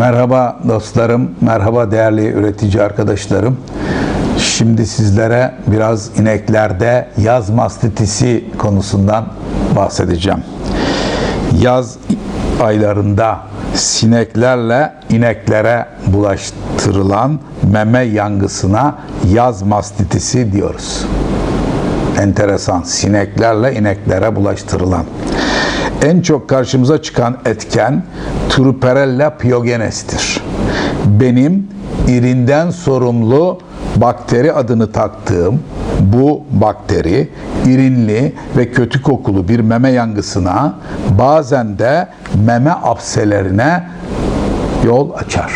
Merhaba dostlarım, merhaba değerli üretici arkadaşlarım. Şimdi sizlere biraz ineklerde yaz mastitisi konusundan bahsedeceğim. Yaz aylarında sineklerle ineklere bulaştırılan meme yangısına yaz mastitisi diyoruz. Enteresan, sineklerle ineklere bulaştırılan. En çok karşımıza çıkan etken Truperella pyogenes'tir. Benim irinden sorumlu bakteri adını taktığım bu bakteri irinli ve kötü kokulu bir meme yangısına bazen de meme apselerine yol açar.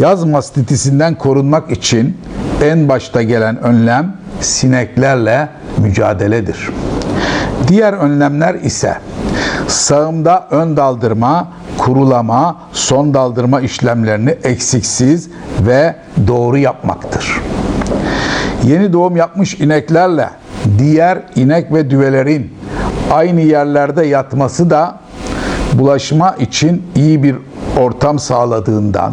Yaz mastitisinden korunmak için en başta gelen önlem sineklerle mücadeledir. Diğer önlemler ise sağımda ön daldırma, kurulama, son daldırma işlemlerini eksiksiz ve doğru yapmaktır. Yeni doğum yapmış ineklerle diğer inek ve düvelerin aynı yerlerde yatması da bulaşma için iyi bir ortam sağladığından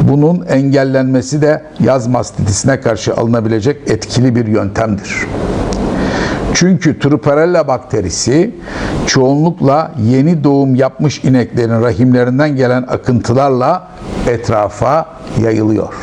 bunun engellenmesi de yaz mastitisine karşı alınabilecek etkili bir yöntemdir. Çünkü Truparella bakterisi çoğunlukla yeni doğum yapmış ineklerin rahimlerinden gelen akıntılarla etrafa yayılıyor.